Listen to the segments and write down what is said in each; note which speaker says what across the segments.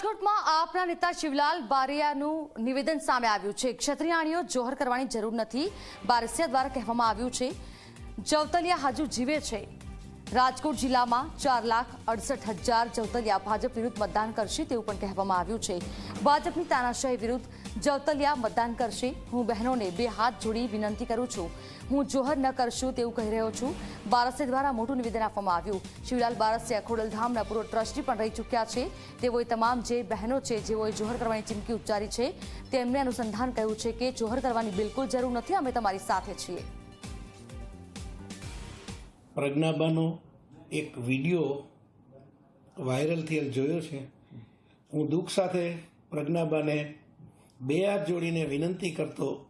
Speaker 1: રાજકોટમાં આપના નેતા શિવલાલ બારિયાનું નિવેદન સામે આવ્યું છે. ક્ષત્રિયાણીઓ જોહર કરવાની જરૂર નથી, બારસિયા દ્વારા કહેવામાં આવ્યું છે, જવતલિયા હજુ જીવે છે. રાજકોટ જિલ્લામાં ચાર લાખ અડસઠ હજાર જવતલિયા ભાજપ વિરુદ્ધ મતદાન કરશે તેવું પણ કહેવામાં આવ્યું છે. ભાજપની તાનાશાહી વિરુદ્ધ જવતલિયા મતદાન કરશે. હું બહેનોને બે હાથ જોડી વિનંતી કરું છું. હું જોહર ન કરશું તેવું કહી રહ્યો છું. બારસે દ્વારા મોટું નિવેદન આપવામાં આવ્યું. શિવલાલ બારસિયા અખોડલધામના પૂર્વ ટ્રસ્ટી પણ રહી ચૂક્યા છે. તેઓએ તમામ જે બહેનો છે, જેઓએ જોહર કરવાની ચીમકી ઉચ્ચારી છે, તેમને અનુસંધાન કહ્યું છે કે જોહર કરવાની બિલકુલ જરૂર નથી. અમે તમારી સાથે છીએ.
Speaker 2: પ્રજ્ઞાબાનો એક વીડિયો વાયરલ થયેલ જોયો છે. હું દુઃખ સાથે પ્રજ્ઞાબાને બે હાથ જોડીને વિનંતી કરતો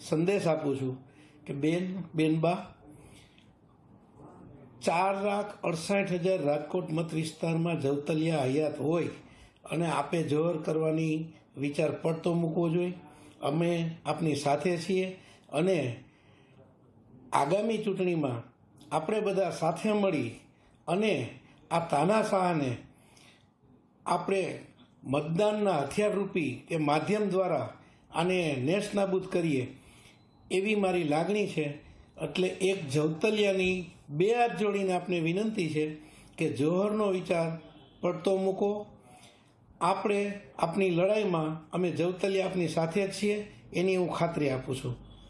Speaker 2: સંદેશ આપું છું કે, બેન, બેનબા, ચાર લાખ અડસાઠ હજાર રાજકોટ મત વિસ્તારમાં જવતલિયા હયાત હોય અને આપે જોર કરવાની વિચાર પડતો મૂકવો જોઈએ. અમે આપની સાથે છીએ અને આગામી ચૂંટણીમાં આપણે બધા સાથે મળી અને આ તાનાશાહને આપણે મતદાનના હથિયારરૂપી કે માધ્યમ દ્વારા આને નેસ્તનાબૂદ કરીએ એવી મારી લાગણી છે. એટલે એક જવતલિયાની બે હાથ જોડીને આપને વિનંતી છે કે જોહરનો વિચાર પડતો મૂકો. આપણે આપની લડાઈમાં અમે જવતલિયા આપની સાથે જ છીએ. એની હું ખાતરી આપું છું.